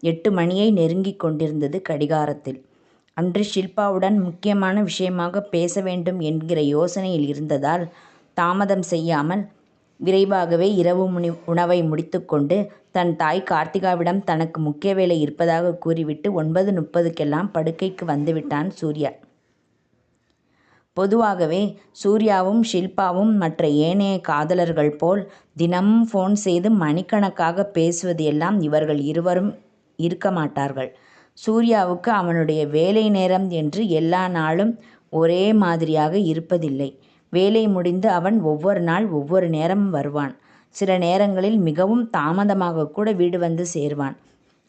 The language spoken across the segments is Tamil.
எட்டு மணியை நெருங்கிக் கொண்டிருந்தது கடிகாரத்தில். அன்று ஷில்பாவுடன் முக்கியமான விஷயமாக பேச வேண்டும் என்கிற யோசனையில் இருந்ததால் தாமதம் செய்யாமல் விரைவாகவே இரவு முனி உணவை முடித்துக்கொண்டு தன் தாய் கார்த்திகாவிடம் தனக்கு முக்கிய வேலை இருப்பதாக கூறிவிட்டு ஒன்பது முப்பதுக்கெல்லாம் படுக்கைக்கு வந்துவிட்டான் சூர்யா. பொதுவாகவே சூர்யாவும் ஷில்பாவும் மற்ற ஏனைய காதலர்கள் போல் தினமும் ஃபோன் செய்து மணிக்கணக்காக பேசுவது எல்லாம் இவர்கள் இருவரும் இருக்க மாட்டார்கள். சூர்யாவுக்கு அவனுடைய வேலை நேரம் என்று எல்லா நாளும் ஒரே மாதிரியாக இருப்பதில்லை. வேலை முடிந்து அவன் ஒவ்வொரு நாள் ஒவ்வொரு நேரம் வருவான். சில நேரங்களில் மிகவும் தாமதமாக கூட வீடு வந்து சேர்வான்.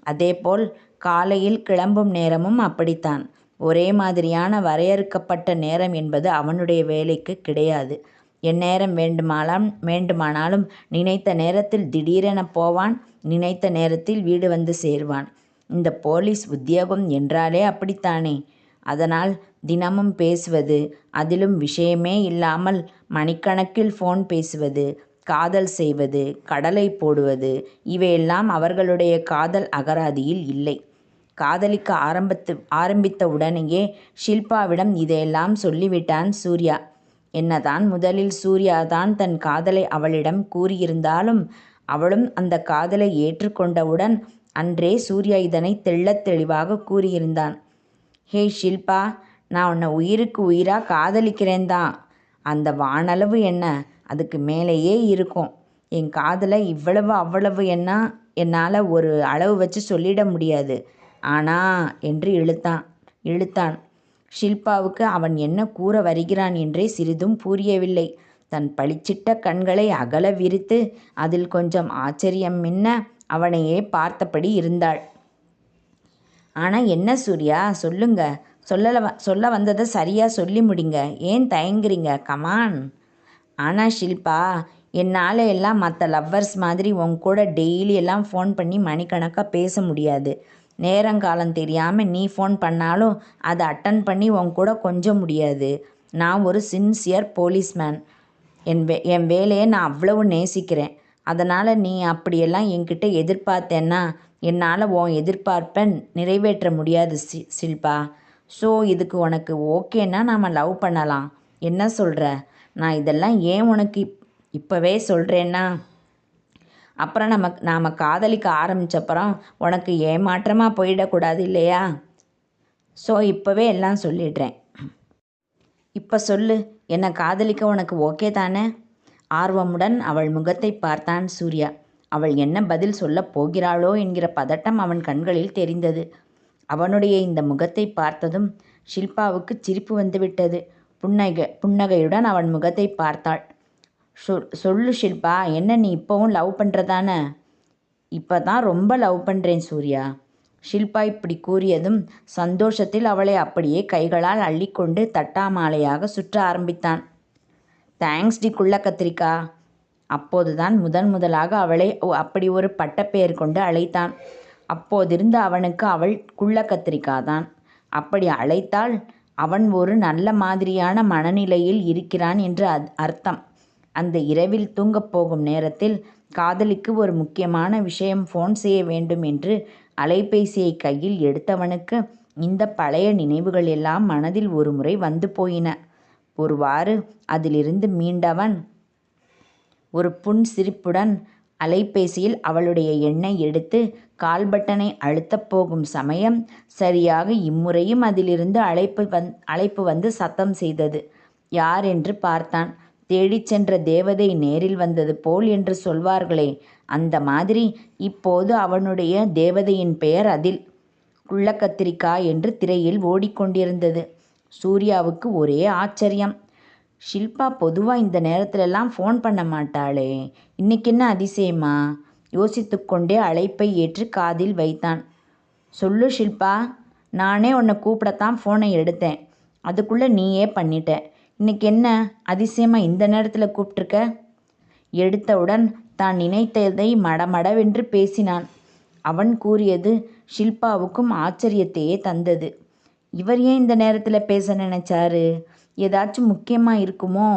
அதேபோல் காலையில் கிளம்பும் நேரமும் அப்படித்தான். ஒரே மாதிரியான வரையறுக்கப்பட்ட நேரம் என்பது அவனுடைய வேலைக்கு கிடையாது. எந்நேரம் வேண்டுமானாலும் வேண்டுமானாலும் நினைத்த நேரத்தில் திடீரென போவான் நினைத்த நேரத்தில் வீடு வந்து சேருவான். இந்த போலீஸ் உத்தியோகம் என்றாலே அப்படித்தானே? அதனால் தினமும் பேசுவது அதிலும் விஷயமே இல்லாமல் மணிக்கணக்கில் ஃபோன் பேசுவது காதல் செய்வது கடலை போடுவது இவையெல்லாம் அவர்களுடைய காதல் அகராதியில் இல்லை. காதலிக்க ஆரம்பித்து ஆரம்பித்த உடனேயே ஷில்பாவிடம் இதையெல்லாம் சொல்லிவிட்டான் சூர்யா. என்னதான் முதலில் சூர்யா தான் தன் காதலை அவளிடம் கூறியிருந்தாலும் அவளும் அந்த காதலை ஏற்றுக்கொண்டவுடன் அன்றே சூர்யா இதனை தெள்ளத் தெளிவாக கூறியிருந்தான். ஹே ஷில்பா நான் உன்னை உயிருக்கு உயிராக காதலிக்கிறேன் தான் அந்த வானளவு என்ன? அதுக்கு மேலேயே இருக்கும். என் காதலை இவ்வளவு அவ்வளவு என்ன? என்னால் ஒரு அளவு வச்சு சொல்லிட முடியாது. ஆனா என்று இழுத்தான். இழுத்தான். ஷில்பாவுக்கு அவன் என்ன கூற வருகிறான் என்றே சிறிதும் புரியவில்லை. தன் பளிச்சிட்ட கண்களை அகல விரித்து அதில் கொஞ்சம் ஆச்சரியம் மின்ன அவனையே பார்த்தபடி இருந்தாள். ஆனால் என்ன சூர்யா? சொல்லுங்க. சொல்லல சொல்ல வந்ததை சரியாக சொல்லி முடிங்க. ஏன் தயங்குறீங்க? கமான் ஆனால் ஷில்பா என்னால் எல்லாம் மற்ற லவ்வர்ஸ் மாதிரி உன் கூட டெய்லி எல்லாம் ஃபோன் பண்ணி மணிக்கணக்காக பேச முடியாது. நேரங்காலம் தெரியாமல் நீ ஃபோன் பண்ணாலும் அதை அட்டன் பண்ணி உன் கூட கொஞ்சம் முடியாது. நான் ஒரு சின்சியர் போலீஸ்மேன் என் வே என் வேலையை நான் அவ்வளவு நேசிக்கிறேன். அதனால் நீ அப்படியெல்லாம் என்கிட்ட எதிர்பார்த்தேன்னா என்னால் உன் எதிர்பார்ப்பை நிறைவேற்ற முடியாது சி சில்பா. ஸோ இதுக்கு உனக்கு ஓகேன்னா நாம் லவ் பண்ணலாம். என்ன சொல்கிற நான் இதெல்லாம் ஏன் உனக்கு இப் இப்போவே சொல்கிறேன்னா அப்புறம் நம்ம நாம் காதலிக்க ஆரம்பித்தப்புறம் உனக்கு ஏமாற்றமாக போயிடக்கூடாது இல்லையா? ஸோ இப்போவே எல்லாம் சொல்லிடுறேன். இப்போ சொல்லு என்னை காதலிக்க உனக்கு ஓகே தானே? ஆர்வமுடன் அவள் முகத்தை பார்த்தான் சூர்யா. அவள் என்ன பதில் சொல்லப் போகிறாளோ என்கிற பதட்டம் அவன் கண்களில் தெரிந்தது. அவனுடைய இந்த முகத்தை பார்த்ததும் ஷில்பாவுக்கு சிரிப்பு வந்துவிட்டது. புன்னகை புன்னகையுடன் அவன் முகத்தை பார்த்தாள். சொல் சொல்லு ஷில்பா என்ன நீ இப்போவும் லவ் பண்ணுறதானே இப்போ தான் ரொம்ப லவ் பண்ணுறேன் சூர்யா. ஷில்பா இப்படி கூறியதும் சந்தோஷத்தில் அவளை அப்படியே கைகளால் அள்ளிக்கொண்டு தட்டாமாலையாக சுற்ற ஆரம்பித்தான். தேங்க்ஸ் டி குள்ள கத்திரிக்கா. அப்போதுதான் முதன் முதலாக அவளை அப்படி ஒரு பட்டப்பெயர் கொண்டு அழைத்தான். அப்போதிருந்து அவனுக்கு அவள் குள்ள கத்திரிக்கா தான் அப்படி அழைத்தால் அவன் ஒரு நல்ல மாதிரியான மனநிலையில் இருக்கிறான் என்று அர்த்தம். அந்த இரவில் தூங்கப் போகும் நேரத்தில் காதலிக்கு ஒரு முக்கியமான விஷயம் ஃபோன் செய்ய வேண்டும் என்று அலைபேசியை கையில் எடுத்தவனுக்கு இந்த பழைய நினைவுகள் எல்லாம் மனதில் ஒரு முறை வந்து போயின. ஒருவாறு அதிலிருந்து மீண்டவன் ஒரு புன் சிரிப்புடன் அலைபேசியில் அவளுடைய எண்ணை எடுத்து கால் பட்டனை அழுத்தப் போகும் சமயம் சரியாக இம்முறையும் அதிலிருந்து அழைப்பு வந் அழைப்பு வந்து சத்தம் செய்தது. யார் என்று பார்த்தான். தேடிச் சென்ற தேவதை நேரில் வந்தது போல் என்று சொல்வார்களே. அந்த மாதிரி இப்போது அவனுடைய தேவதையின் பெயர் அதில் குள்ளக்கத்திரிக்கா என்று திரையில் ஓடிக்கொண்டிருந்தது. சூர்யாவுக்கு ஒரே ஆச்சரியம். ஷில்பா பொதுவாக இந்த நேரத்திலெல்லாம் ஃபோன் பண்ண மாட்டாளே. இன்னைக்கு என்ன அதிசயமா? யோசித்து கொண்டே அழைப்பை ஏற்று காதில் வைத்தான். சொல்லு ஷில்பா நானே உன்னை கூப்பிடத்தான் ஃபோனை எடுத்தேன். அதுக்குள்ளே நீயே பண்ணிட்ட. இன்னைக்கு என்ன அதிசயமாக இந்த நேரத்தில் கூப்பிட்ருக்க எடுத்தவுடன் தான் நினைத்ததை மடமடவென்று பேசினான். அவன் கூறியது ஷில்பாவுக்கும் ஆச்சரியத்தையே தந்தது. இவர் ஏன் இந்த நேரத்தில் பேச நினைச்சாரு? ஏதாச்சும் முக்கியமாக இருக்குமோ?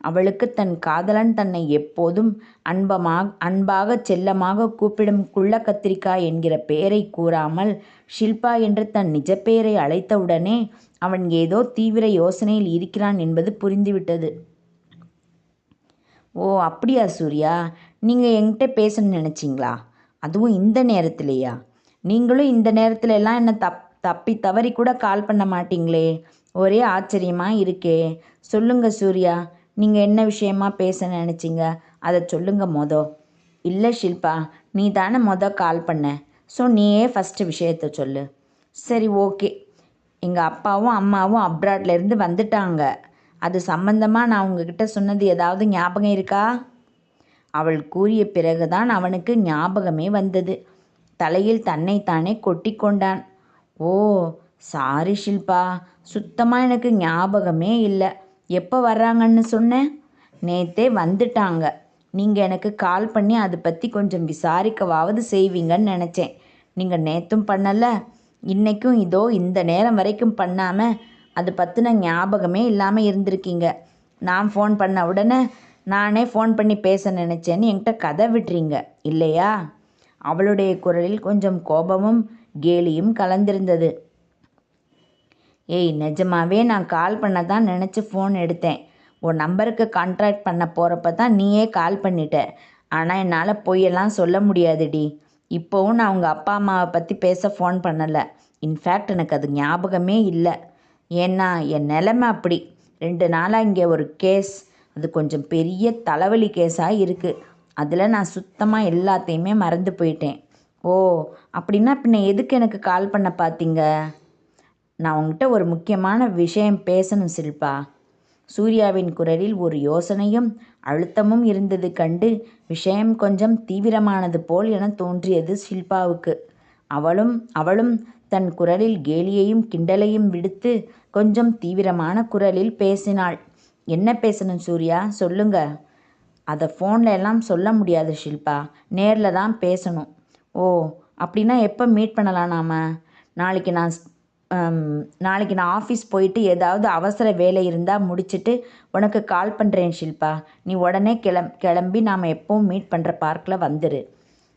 அவளுக்கு தன் காதலன் தன்னை எப்போதும் அன்பமாக அன்பாக செல்லமாக கூப்பிடும் குள்ள கத்திரிக்காய் என்கிற பெயரை கூறாமல் ஷில்பா என்று தன் நிஜ பெயரை அழைத்தவுடனே அவன் ஏதோ தீவிர யோசனையில் இருக்கிறான் என்பது புரிந்துவிட்டது. ஓ அப்படியா சூர்யா? நீங்கள் என்கிட்ட பேசணும்னு நினச்சிங்களா? அதுவும் இந்த நேரத்திலேயா? நீங்களும் இந்த நேரத்துல எல்லாம் என்ன தப் தப்பி தவறி கூட கால் பண்ண மாட்டீங்களே? ஒரே ஆச்சரியமாக இருக்கே. சொல்லுங்க சூர்யா நீங்கள் என்ன விஷயமா பேச நினச்சிங்க? அதை சொல்லுங்க மொத. இல்லை ஷில்பா நீ தானே மொத கால் பண்ண. ஸோ நீயே ஃபஸ்ட்டு விஷயத்த சொல்லு. சரி ஓகே. எங்கள் அப்பாவும் அம்மாவும் அப்ராட்லேருந்து வந்துட்டாங்க. அது சம்பந்தமாக நான் உங்ககிட்ட சொன்னது ஏதாவது ஞாபகம் இருக்கா? அவள் கூறிய பிறகுதான் அவனுக்கு ஞாபகமே வந்தது. தலையில் தன்னைத்தானே கொட்டி கொண்டான். Oh sorry Shilpa. சுத்தமாக எனக்கு ஞாபகமே இல்லை. எப்போ வர்றாங்கன்னு சொன்னேன் நேத்தே வந்துட்டாங்க. நீங்கள் எனக்கு கால் பண்ணி அதை பற்றி கொஞ்சம் விசாரிக்கவாவது செய்வீங்கன்னு நினச்சேன். நீங்கள் நேற்றும் பண்ணலை. இன்றைக்கும் இதோ இந்த நேரம் வரைக்கும் பண்ணாமல் அது பற்றின ஞாபகமே இல்லாமல் இருந்திருக்கீங்க. நான் ஃபோன் பண்ண உடனே நானே ஃபோன் பண்ணி பேச நினச்சேன்னு என்கிட்ட கதை விட்றீங்க இல்லையா? அவளுடைய குரலில் கொஞ்சம் கோபமும் கேலியும் கலந்திருந்தது. ஏய் நிஜமாவே நான் கால் பண்ண தான் நினச்சி ஃபோன் எடுத்தேன். உன் நம்பருக்கு கான்ட்ராக்ட் பண்ண போகிறப்ப தான் நீயே கால் பண்ணிட்ட. ஆனால் என்னால் பொய்யெல்லாம் சொல்ல முடியாதுடி. இப்போவும் நான் உங்கள் அப்பா அம்மாவை பற்றி பேச ஃபோன் பண்ணலை. இன்ஃபேக்ட் எனக்கு அது ஞாபகமே இல்லை. ஏன்னா என் நிலமை அப்படி. ரெண்டு நாளாக இங்கே ஒரு கேஸ் அது கொஞ்சம் பெரிய தலைவலி கேஸாக இருக்குது அதில் நான் சுத்தமாக எல்லாத்தையுமே மறந்து போயிட்டேன். ஓ அப்படின்னா பின்ன எதுக்கு எனக்கு கால் பண்ண பார்த்தீங்க நான் உங்ககிட்ட ஒரு முக்கியமான விஷயம் பேசணும் சில்பா. சூர்யாவின் குரலில் ஒரு யோசனையும் அழுத்தமும் இருந்தது கண்டு விஷயம் கொஞ்சம் தீவிரமானது போல் என தோன்றியது ஷில்பாவுக்கு. அவளும் அவளும் தன் குரலில் கேலியையும் கிண்டலையும் விடுத்து கொஞ்சம் தீவிரமான குரலில் பேசினாள். என்ன பேசணும் சூர்யா? சொல்லுங்க. அதை ஃபோனில் எல்லாம் சொல்ல முடியாது ஷில்பா. நேரில் தான் பேசணும். ஓ அப்படின்னா எப்போ மீட் பண்ணலாம் நாம்? நாளைக்கு நான் நாளைக்கு நான் ஆஃபீஸ் போயிட்டு ஏதாவது அவசர வேலை இருந்தால் முடிச்சுட்டு உனக்கு கால் பண்ணுறேன் ஷில்பா. நீ உடனே கிளம் கிளம்பி நாம் எப்போவும் மீட் பண்ணுற பார்க்கில் வந்துடு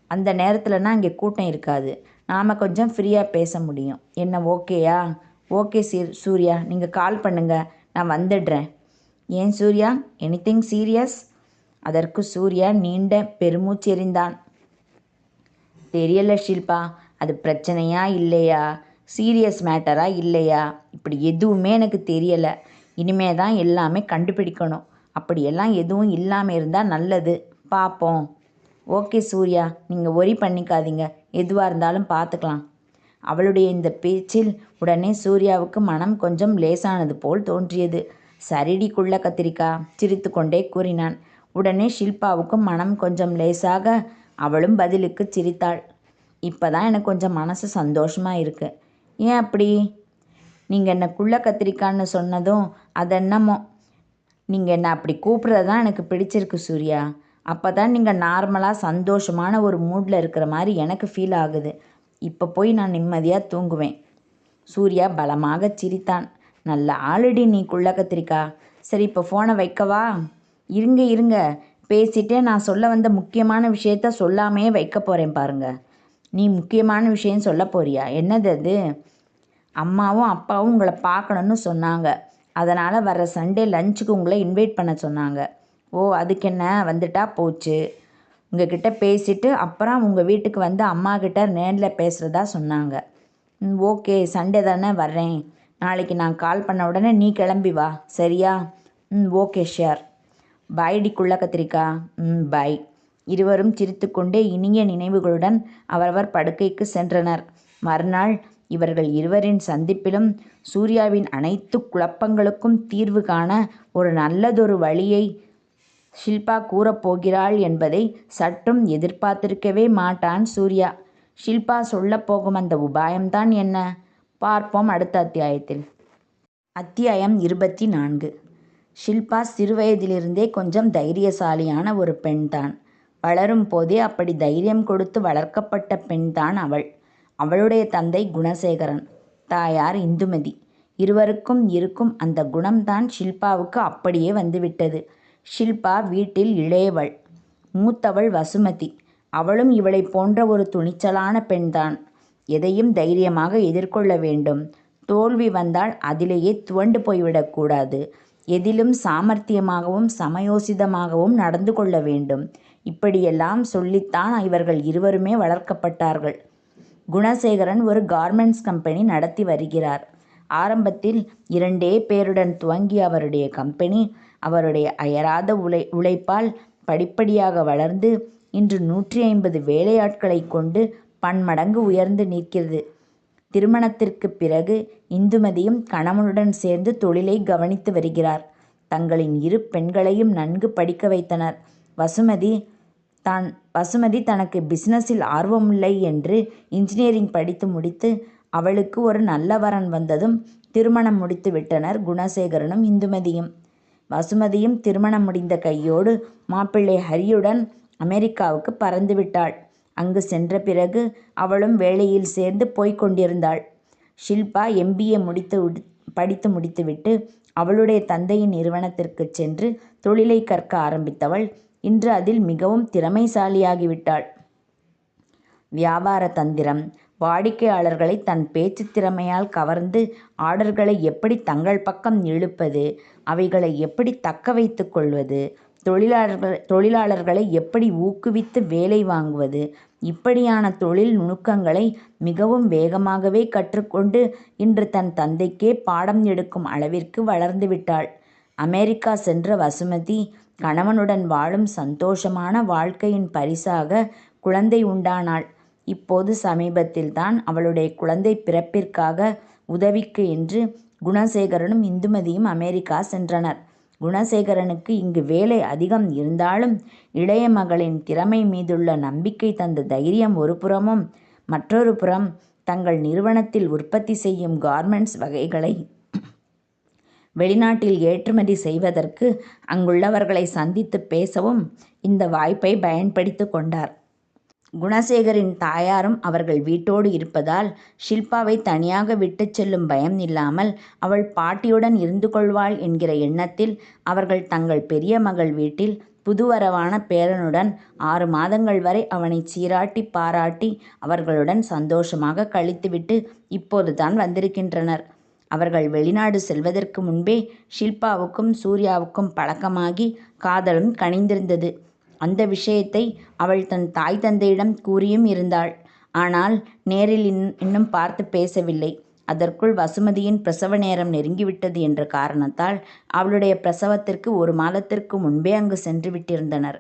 அந்த நேரத்தில்னா இங்கே கூட்டம் இருக்காது. நாம் கொஞ்சம் ஃப்ரீயாக பேச முடியும். என்ன ஓகேயா ஓகே சீர் சூர்யா நீங்கள் கால் பண்ணுங்கள் நான் வந்துடுறேன். ஏன் சூர்யா? எனிதிங் சீரியஸ் அதற்கு சூர்யா நீண்ட பெருமூச்செறிந்தான். தெரியல ஷில்பா. அது பிரச்சனையா இல்லையா? சீரியஸ் மேட்டரா இல்லையா? இப்படி எதுவுமே எனக்கு தெரியலை. இனிமே தான் எல்லாமே கண்டுபிடிக்கணும். அப்படியெல்லாம் எதுவும் இல்லாமல் இருந்தால் நல்லது. பார்ப்போம் ஓகே சூர்யா நீங்கள் ஒரி பண்ணிக்காதீங்க. எதுவாக இருந்தாலும் பார்த்துக்கலாம் அவளுடைய இந்த பேச்சில் உடனே சூர்யாவுக்கு மனம் கொஞ்சம் லேசானது போல் தோன்றியது. சரிடி குள்ள கத்திரிக்கா சிரித்து கொண்டே கூறினான். உடனே ஷில்பாவுக்கும் மனம் கொஞ்சம் லேசாக அவளும் பதிலுக்கு சிரித்தாள். இப்போ தான் எனக்கு கொஞ்சம் மனசு சந்தோஷமாக இருக்குது ஏன் அப்படி? நீங்கள் என்ன குள்ள கத்திரிக்கான்னு சொன்னதும் அது என்னமோ. நீங்கள் என்ன அப்படி கூப்பிட்றது தான் எனக்கு பிடிச்சிருக்கு சூர்யா. அப்போ தான் நீங்கள் நார்மலாக சந்தோஷமான ஒரு மூடில் இருக்கிற மாதிரி எனக்கு ஃபீல் ஆகுது. இப்போ போய் நான் நிம்மதியாக தூங்குவேன். சூர்யா பலமாக சிரித்தான். நல்ல ஆல்ரெடி நீ குள்ள கத்திரிக்கா. சரி இப்போ ஃபோனை வைக்கவா? இருங்க இருங்க. பேசிட்டே நான் சொல்ல வந்த முக்கியமான விஷயத்த சொல்லாமே வைக்க போகிறேன் பாருங்க. நீ முக்கியமான விஷயம் சொல்ல போறியா? என்னது அது? அம்மாவும் அப்பாவும் உங்களை பார்க்கணுன்னு சொன்னாங்க. அதனால் வர சண்டே லஞ்சுக்கு உங்களை இன்வைட் பண்ண சொன்னாங்க. ஓ அதுக்கு என்ன? வந்துட்டா போச்சு. உங்ககிட்ட பேசிட்டு அப்புறம் உங்கள் வீட்டுக்கு வந்து அம்மா கிட்ட நேரில் பேசுகிறதா சொன்னாங்க. ம் ஓகே சண்டே தானே வர்றேன். நாளைக்கு நான் கால் பண்ண உடனே நீ கிளம்பி வா. சரியா? ம் ஓகே ஷியர் பாய்டி குள்ள கத்திரிக்கா. ம் பாய் இருவரும் சிரித்துக்கொண்டே இனிய நினைவுகளுடன் அவரவர் படுக்கைக்கு சென்றனர். மறுநாள் இவர்கள் இருவரின் சந்திப்பிலும் சூர்யாவின் அனைத்து குழப்பங்களுக்கும் தீர்வு காண ஒரு நல்லதொரு வழியை ஷில்பா கூறப்போகிறாள் என்பதை சற்றும் எதிர்பார்த்திருக்கவே மாட்டான் சூர்யா ஷில்பா சொல்லப் போகும் அந்த உபாயம்தான் என்ன? பார்ப்போம் அடுத்த அத்தியாயத்தில். அத்தியாயம் இருபத்தி நான்கு. ஷில்பா சிறுவயதிலிருந்தே கொஞ்சம் தைரியசாலியான ஒரு பெண்தான். வளரும் போதே அப்படி தைரியம் கொடுத்து வளர்க்கப்பட்ட பெண்தான் அவள். அவளுடைய தந்தை குணசேகரன். தாயார் இந்துமதி. இருவருக்கும் இருக்கும் அந்த குணம்தான் ஷில்பாவுக்கு அப்படியே வந்துவிட்டது. ஷில்பா வீட்டில் இளையவள். மூத்தவள் வசுமதி. அவளும் இவளைப் போன்ற ஒரு துணிச்சலான பெண்தான். எதையும் தைரியமாக எதிர்கொள்ள வேண்டும். தோல்வி வந்தால் அதிலேயே துவண்டு போய்விடக்கூடாது எதிலும் சாமர்த்தியமாகவும் சமயோசிதமாகவும் நடந்து கொள்ள வேண்டும். இப்படியெல்லாம் சொல்லித்தான் இவர்கள் இருவருமே வளர்க்கப்பட்டார்கள். குணசேகரன் ஒரு கார்மெண்ட்ஸ் கம்பெனி நடத்தி வருகிறார். ஆரம்பத்தில் இரண்டே பேருடன் துவங்கிய அவருடைய கம்பெனி அவருடைய அயராத உழைப்பால் படிப்படியாக வளர்ந்து இன்று நூற்றி ஐம்பது வேலையாட்களைக் கொண்டு பன்மடங்கு உயர்ந்து நிற்கிறது. திருமணத்திற்குப் பிறகு இந்துமதியும் கணவனுடன் சேர்ந்து தொழிலை கவனித்து வருகிறார். தங்களின் இரு பெண்களையும் நன்கு படிக்க வைத்தனர். வசுமதி தான் வசுமதி தனக்கு பிசினஸில் ஆர்வமில்லை என்று இன்ஜினியரிங் படித்து முடித்து அவளுக்கு ஒரு நல்ல வரன் வந்ததும் திருமணம் முடித்து விட்டனர் குணசேகரனும் இந்துமதியும். வசுமதியும் திருமணம் முடிந்த கையோடு மாப்பிள்ளை ஹரியுடன் அமெரிக்காவுக்கு பறந்து விட்டாள். அங்கு சென்ற பிறகு அவளும் வேலையில் சேர்ந்து போய்க் கொண்டிருந்தாள். ஷில்பா எம்பிஏ முடித்து படித்து முடித்துவிட்டு அவளுடைய தந்தையின் நிறுவனத்திற்கு சென்று தொழிலை கற்க ஆரம்பித்தவள் இன்று அதில் மிகவும் திறமைசாலியாகிவிட்டாள். வியாபார தந்திரம், வாடிக்கையாளர்களை தன் பேச்சுத் திறமையால் கவர்ந்து ஆர்டர்களை எப்படி தங்கள் பக்கம் இழுப்பது, அவைகளை எப்படி தக்க வைத்துக் கொள்வது, தொழிலாளர்களை எப்படி ஊக்குவித்து வேலை வாங்குவது இப்படியான தொழில் நுணுக்கங்களை மிகவும் வேகமாகவே கற்றுக்கொண்டு இன்று தன் தந்தைக்கே பாடம் எடுக்கும் அளவிற்கு வளர்ந்துவிட்டாள். அமெரிக்கா சென்ற வசுமதி கணவனுடன் வாழும் சந்தோஷமான வாழ்க்கையின் பரிசாக குழந்தை உண்டானாள். இப்போது சமீபத்தில் தான் அவளுடைய குழந்தை பிறப்பிற்காக உதவிக்கு என்று குணசேகரனும் இந்துமதியும் அமெரிக்கா சென்றனர். குணசேகரனுக்கு இங்கு வேலை அதிகம் இருந்தாலும் இளைய மகளின் திறமை மீதுள்ள நம்பிக்கை தந்த தைரியம் ஒரு புறமும் மற்றொரு புறம் தங்கள் நிறுவனத்தில் உற்பத்தி செய்யும் கார்மெண்ட்ஸ் வகைகளை வெளிநாட்டில் ஏற்றுமதி செய்வதற்கு அங்குள்ளவர்களை சந்தித்துப் பேசவும் இந்த வாய்ப்பை பயன்படுத்திக் கொண்டார். குணசேகரின் தாயாரும் அவர்கள் வீட்டோடு இருப்பதால் ஷில்பாவை தனியாக விட்டுச் செல்லும் பயம் இல்லாமல் அவள் பாட்டியுடன் இருந்து கொள்வாள் என்கிற எண்ணத்தில் அவர்கள் தங்கள் பெரிய மகள் வீட்டில் புதுவரவான பேரனுடன் ஆறு மாதங்கள் வரை அவனை சீராட்டி பாராட்டி அவர்களுடன் சந்தோஷமாக கழித்துவிட்டு இப்போதுதான் வந்திருக்கின்றனர். அவர்கள் வெளிநாடு செல்வதற்கு முன்பே ஷில்பாவுக்கும் சூர்யாவுக்கும் பழக்கமாகி காதலும் கனிந்திருந்தது. அந்த விஷயத்தை அவள் தன் தாய் தந்தையிடம் கூறியும் இருந்தாள். ஆனால் நேரில் இன்னும் பார்த்து பேசவில்லை. அதற்குள் வசுமதியின் பிரசவ நேரம் நெருங்கிவிட்டது என்ற காரணத்தால் அவளுடைய பிரசவத்திற்கு ஒரு மாதத்திற்கு முன்பே அங்கு சென்று விட்டிருந்தனர்.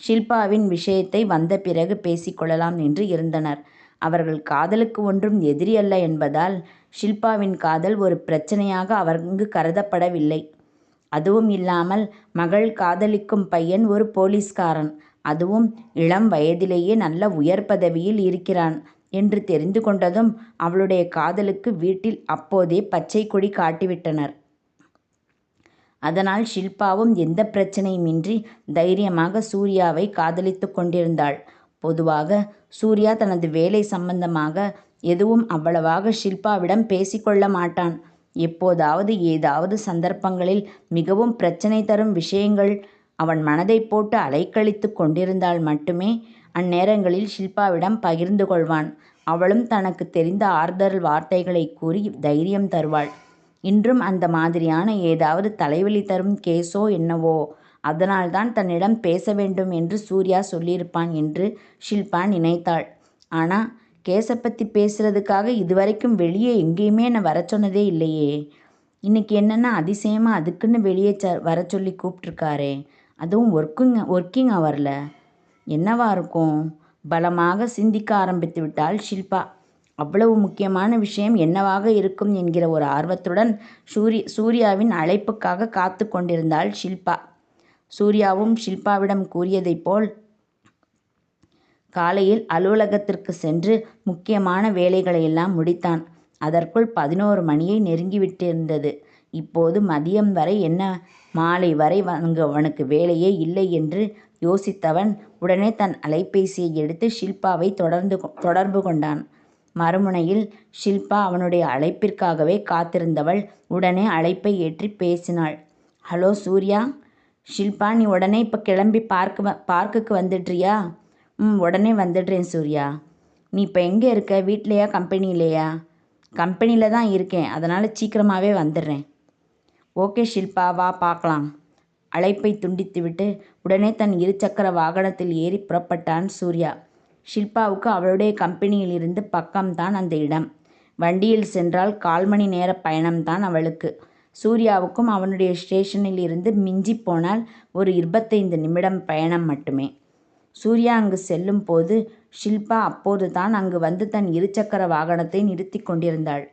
ஷில்பாவின் விஷயத்தை வந்த பிறகு பேசிக்கொள்ளலாம் என்று இருந்தனர். அவர்கள் காதலுக்கு ஒன்றும் எதிரி அல்ல என்பதால் ஷில்பாவின் காதல் ஒரு பிரச்சனையாக அங்கு கருதப்படவில்லை. அதுவும் இல்லாமல் மகள் காதலிக்கும் பையன் ஒரு போலீஸ்காரன். அதுவும் இளம் வயதிலேயே நல்ல உயர் பதவியில் இருக்கிறான் என்று தெரிந்து கொண்டதும் அவளுடைய காதலுக்கு வீட்டில் அப்போதே பச்சை கொடி காட்டிவிட்டனர். அதனால் ஷில்பாவும் எந்த பிரச்சனையுமின்றி தைரியமாக சூர்யாவை காதலித்து கொண்டிருந்தாள். பொதுவாக சூர்யா தனது வேலை சம்பந்தமாக எதுவும் அவ்வளவாக ஷில்பாவிடம் பேசிக் கொள்ள மாட்டான். எப்போதாவது ஏதாவது சந்தர்ப்பங்களில் மிகவும் பிரச்சனை தரும் விஷயங்கள் அவன் மனதைப் போட்டு அலைக்கழித்துக் கொண்டிருந்தால் மட்டுமே அந்நேரங்களில் ஷில்பாவிடம் பகிர்ந்து கொள்வான். அவளும் தனக்கு தெரிந்த ஆறுதல் வார்த்தைகளை கூறி தைரியம் தருவாள். இன்றும் அந்த மாதிரியான ஏதாவது தலைவலி தரும் கேஸோ என்னவோ அதனால்தான் தன்னிடம் பேச வேண்டும் என்று சூர்யா சொல்லியிருப்பான் என்று ஷில்பா நினைத்தாள். ஆனால் கேஸை பற்றி பேசுகிறதுக்காக இதுவரைக்கும் வெளியே எங்கேயுமே என்னை வர சொன்னதே இல்லையே. இன்னைக்கு என்னென்னா அதிசயமாக அதுக்குன்னு வெளியே ச வர சொல்லி கூப்பிட்ருக்காரே அதுவும் ஒர்க்குங்க ஒர்க்கிங் அவரில் என்னவா இருக்கும்? பலமாக சிந்திக்க ஆரம்பித்து விட்டால் ஷில்பா. அவ்வளவு முக்கியமான விஷயம் என்னவாக இருக்கும் என்கிற ஒரு ஆர்வத்துடன் சூர்யாவின் அழைப்புக்காக காத்து கொண்டிருந்தாள் ஷில்பா. சூர்யாவும் ஷில்பாவிடம் கூறியதைப் போல் காலையில் அலுவலகத்திற்கு சென்று முக்கியமான வேலைகளையெல்லாம் முடித்தான். அதற்குள் பதினோரு மணியை நெருங்கிவிட்டிருந்தது. இப்போது மதியம் வரை என்ன மாலை வரை அங்கு அவனுக்கு வேலையே இல்லை என்று யோசித்தவன் உடனே தன் அலைபேசியை எடுத்து ஷில்பாவை தொடர்ந்து தொடர்பு கொண்டான். மறுமுனையில் ஷில்பா அவனுடைய அழைப்பிற்காகவே காத்திருந்தவள் உடனே அழைப்பை ஏற்றி பேசினாள். ஹலோ சூர்யா. ஷில்பா நீ உடனே இப்போ கிளம்பி பார்க்குக்கு வந்துடுறியா? ம் உடனே வந்துடுறேன் சூர்யா. நீ இப்போ எங்கே இருக்க? வீட்லையா கம்பெனிலையா கம்பெனியில் தான் இருக்கேன். அதனால் சீக்கிரமாகவே வந்துடுறேன். ஓகே ஷில்பா வா பார்க்கலாம். அழைப்பை துண்டித்துவிட்டு உடனே தன் இருசக்கர வாகனத்தில் ஏறி புறப்பட்டான் சூர்யா. ஷில்பாவுக்கு அவளுடைய கம்பெனியிலிருந்து பக்கம்தான் அந்த இடம். வண்டியில் சென்றால் கால் மணி நேர பயணம்தான் அவளுக்கு. சூர்யாவுக்கும் அவனுடைய ஸ்டேஷனில் இருந்து மிஞ்சிப் போனால் ஒரு இருபத்தைந்து நிமிடம் பயணம் மட்டுமே. சூர்யா அங்கு செல்லும் போது ஷில்பா அப்போதுதான் அங்கு வந்து தன் இருசக்கர வாகனத்தை நிறுத்திக் கொண்டிருந்தாள்.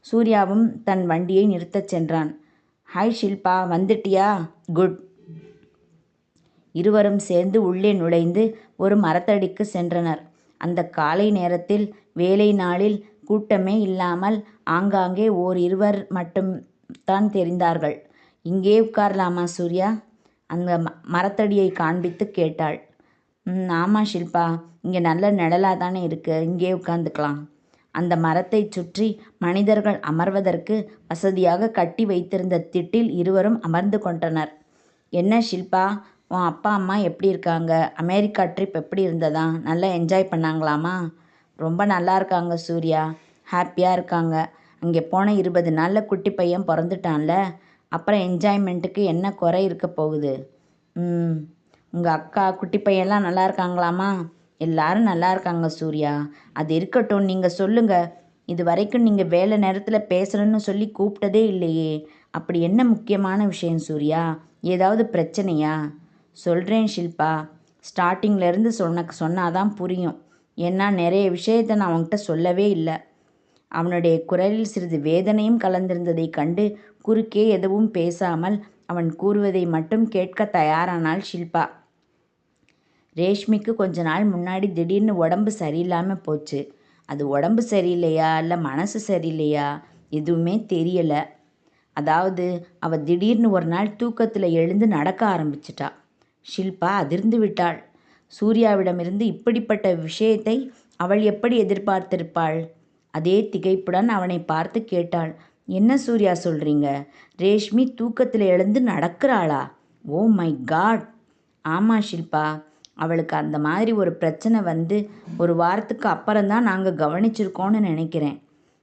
சூர்யாவும் தன் வண்டியை நிறுத்தச் சென்றான். ஹாய் ஷில்பா வந்துட்டியா? குட். இருவரும் சேர்ந்து உள்ளே நுழைந்து ஒரு மரத்தடிக்கு சென்றனர். அந்தக் காலை நேரத்தில் வேலை நாளில் கூட்டமே இல்லாமல் ஆங்காங்கே ஓர் இருவர் மட்டும் தான் தெரிந்தார்கள். இங்கே உட்காரலாமா சூர்யா? அந்த மரத்தடியைக் காண்பித்துக் கேட்டாள். ம் ஆமாம் ஷில்பா. இங்கே நல்ல நிழலாக தானே இருக்குது இங்கே உட்காந்துக்கலாம் அந்த மரத்தைச் சுற்றி மனிதர்கள் அமர்வதற்கு வசதியாக கட்டி வைத்திருந்த திட்டில் இருவரும் அமர்ந்து கொண்டனர். என்ன ஷில்பா உன் அப்பா அம்மா எப்படி இருக்காங்க? அமெரிக்கா ட்ரிப் எப்படி இருந்ததா நல்லா என்ஜாய் பண்ணாங்களாமா? ரொம்ப நல்லா இருக்காங்க சூர்யா. ஹாப்பியாக இருக்காங்க. அங்கே போன இருபது நாளில் குட்டி பையன் பிறந்துட்டான்ல அப்புறம் என்ஜாய்மெண்ட்டுக்கு என்ன குறை இருக்க போகுது? ம் உங்கள் அக்கா குட்டி பையன்லாம் நல்லா இருக்காங்களாமா? எல்லாரும் நல்லா இருக்காங்க சூர்யா. அது இருக்கட்டும் நீங்க சொல்லுங்க. இதுவரைக்கும் நீங்கள் வேலை நேரத்தில் பேசணும்னு சொல்லி கூப்பிட்டதே இல்லையே. அப்படி என்ன முக்கியமான விஷயம் சூர்யா? ஏதாவது பிரச்சனையா? சொல்கிறேன் ஷில்பா. ஸ்டார்டிங்ல இருந்து சொன்னாதான் புரியும். ஏன்னா நிறைய விஷயத்த நான் அவன்கிட்ட சொல்லவே இல்லை அவனுடைய குரலில் சிறிது வேதனையும் கலந்திருந்ததைக் கண்டு குறுக்கே எதுவும் பேசாமல் அவன் கூறுவதை மட்டும் கேட்க தயாரானாள் ஷில்பா. ரேஷ்மிக்கு கொஞ்ச நாள் முன்னாடி திடீர்னு உடம்பு சரியில்லாமல் போச்சு. அது உடம்பு சரியில்லையா இல்லை மனசு சரியில்லையா எதுவுமே தெரியலை அதாவது அவள் திடீர்னு ஒரு நாள் தூக்கத்தில் எழுந்து நடக்க ஆரம்பிச்சிட்டா ஷில்பா அதிர்ந்து விட்டாள். சூர்யாவிடமிருந்து இப்படிப்பட்ட விஷயத்தை அவள் எப்படி எதிர்பார்த்திருப்பாள்? அதே திகைப்புடன் அவனை பார்த்து கேட்டாள். என்ன சூர்யா சொல்கிறீங்க ரேஷ்மி தூக்கத்தில் எழுந்து நடக்கிறாளா ஓ மை காட். ஆமாம் ஷில்பா. அவளுக்கு அந்த மாதிரி ஒரு பிரச்சனை வந்து ஒரு வாரத்துக்கு அப்புறம்தான் நாங்கள் கவனிச்சிருக்கோம்னு நினைக்கிறேன்.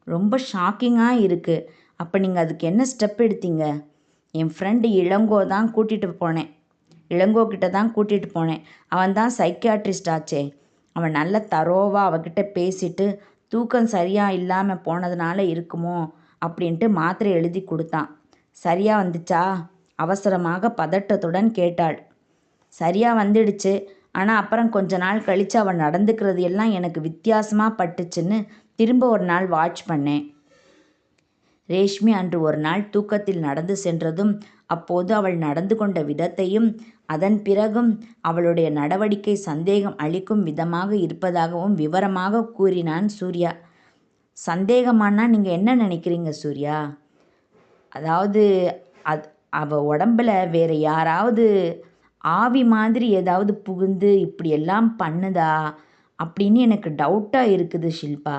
ரொம்ப ஷாக்கிங்காக இருக்குது அப்போ நீங்கள் அதுக்கு என்ன ஸ்டெப் எடுத்தீங்க? என் ஃப்ரெண்டு இளங்கோ தான் கூட்டிகிட்டு போனேன். இளங்கோ கிட்ட தான் கூட்டிகிட்டு போனேன். அவன்தான் சைக்கியாட்ரிஸ்ட் ஆச்சே. அவன் நல்ல தரோவா அவகிட்ட பேசிட்டு தூக்கம் சரியாக இல்லாமல் போனதுனால இருக்குமோ அப்படின்ட்டு மாத்திரை எழுதி கொடுத்தான் சரியாக வந்துச்சா? அவசரமாக பதட்டத்துடன் கேட்டாள். சரியாக வந்துடுச்சு. ஆனால் அப்புறம் கொஞ்ச நாள் கழித்து அவள் நடந்துக்கிறது எல்லாம் எனக்கு வித்தியாசமாக பட்டுச்சுன்னு திரும்ப ஒரு நாள் வாட்ச் பண்ணேன். ரேஷ்மி அன்று ஒரு நாள் தூக்கத்தில் நடந்து சென்றதும் அப்போது அவள் நடந்து கொண்ட விதத்தையும் அதன் பிறகும் அவளுடைய நடவடிக்கை சந்தேகம் அளிக்கும் விதமாக இருப்பதாகவும் விவரமாக கூறினான் சூர்யா. சந்தேகமான்னா நீங்கள் என்ன நினைக்கிறீங்க சூர்யா? அதாவது அவ உடம்புல வேறு யாராவது ஆவி மாதிரி ஏதாவது புகுந்து இப்படியெல்லாம் பண்ணுதா அப்படின்னு எனக்கு டவுட்டாக இருக்குது ஷில்பா.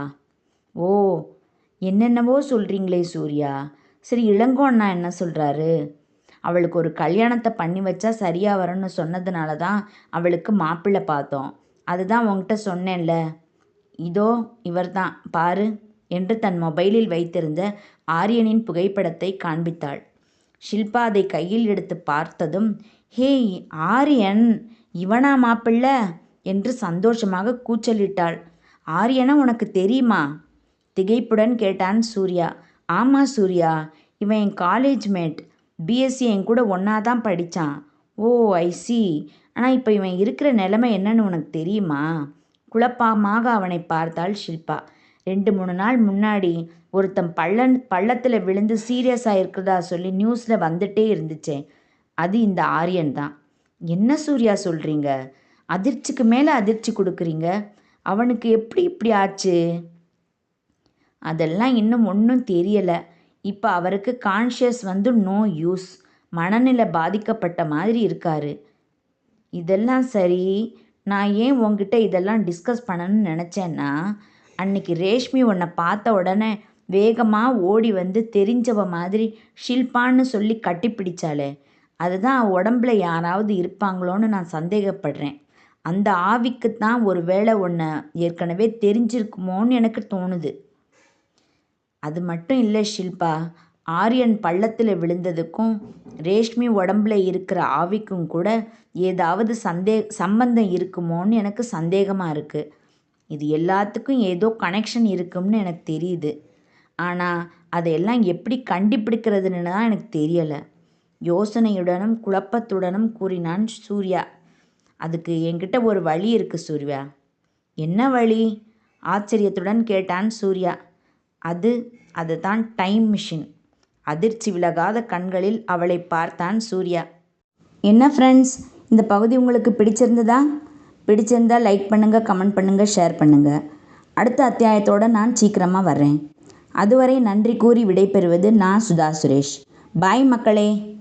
ஓ என்னென்னவோ சொல்கிறீங்களே சூர்யா. சரி இளங்கோ அண்ணா என்ன சொல்கிறாரு அவளுக்கு ஒரு கல்யாணத்தை பண்ணி வச்சா சரியாக வரும்னு சொன்னதுனால தான் அவளுக்கு மாப்பிள்ளை பார்த்தோம். அதுதான் உங்ககிட்ட சொன்னேன்ல. இதோ இவர்தான் பாரு என்று தன் மொபைலில் வைத்திருந்த ஆரியனின் புகைப்படத்தை காண்பித்தாள். ஷில்பா அதை கையில் எடுத்து பார்த்ததும் ஹேய் ஆரியன் இவனா மாப்பிள்ள என்று சந்தோஷமாக கூச்சலிட்டாள். ஆரியனா உனக்கு தெரியுமா? திகைப்புடன் கேட்டான் சூர்யா. ஆமா சூர்யா. இவன் என் காலேஜ் மேட். என் கூட என்கூட தான் படித்தான் ஓ ஐ சி ஆனால் இப்போ இவன் இருக்கிற நிலைமை என்னன்னு உனக்கு தெரியுமா? குழப்பமாக அவனை பார்த்தாள் ஷில்பா. ரெண்டு மூணு நாள் முன்னாடி ஒருத்தன் பள்ளத்துல விழுந்து சீரியஸாக இருக்கிறதா சொல்லி நியூஸில் வந்துட்டே இருந்துச்சே. அது இந்த ஆரியன் தான். என்ன சூர்யா சொல்கிறீங்க அதிர்ச்சிக்கு மேலே அதிர்ச்சி கொடுக்குறீங்க? அவனுக்கு எப்படி இப்படி ஆச்சு? அதெல்லாம் இன்னும் ஒன்றும் தெரியலை. இப்போ அவருக்கு கான்ஷியஸ் வந்து நோ யூஸ் மனநிலை பாதிக்கப்பட்ட மாதிரி இருக்காரு. இதெல்லாம் சரி. நான் ஏன் உங்ககிட்ட இதெல்லாம் டிஸ்கஸ் பண்ணணும்னு நினச்சேன்னா அன்னைக்கு ரேஷ்மி உன்னை பார்த்த உடனே வேகமாக ஓடி வந்து தெரிஞ்சவ மாதிரி ஷில்பான்னு சொல்லி கட்டிப்பிடிச்சாளே. அதுதான் உடம்புல யாராவது இருப்பாங்களோன்னு நான் சந்தேகப்படுறேன். அந்த ஆவிக்கு தான் ஒரு வேளை ஒன்றை ஏற்கனவே தெரிஞ்சிருக்குமோன்னு எனக்கு தோணுது. அது மட்டும் இல்லை ஷில்பா ஆரியன் பள்ளத்தில் விழுந்ததுக்கும் ரேஷ்மி உடம்புல இருக்கிற ஆவிக்கும் கூட ஏதாவது சந்தே சம்பந்தம் இருக்குமோன்னு எனக்கு சந்தேகமாக இருக்குது இது எல்லாத்துக்கும் ஏதோ கனெக்ஷன் இருக்கும்னு எனக்கு தெரியுது. ஆனால் அதையெல்லாம் எப்படி கண்டுபிடிக்கிறதுன்னு தான் எனக்கு தெரியலை. யோசனையுடனும் குழப்பத்துடனும் கூறினான் சூர்யா. அதுக்கு என்கிட்ட ஒரு வழி இருக்குது சூர்யா. என்ன வழி? ஆச்சரியத்துடன் கேட்டான் சூர்யா. அது அதுதான் டைம் மிஷின் அதிர்ச்சி விலகாத கண்களில் அவளை பார்த்தான் சூர்யா. என்ன ஃப்ரெண்ட்ஸ் இந்த பகுதி உங்களுக்கு பிடிச்சிருந்ததா? பிடிச்சிருந்தால் லைக் பண்ணுங்கள் கமெண்ட் பண்ணுங்கள் ஷேர் பண்ணுங்கள் அடுத்த அத்தியாயத்தோடு நான் சீக்கிரமாக வர்றேன். அதுவரை நன்றி கூறி விடைபெறுவது நான் சுதா சுரேஷ். பாய் மக்களே.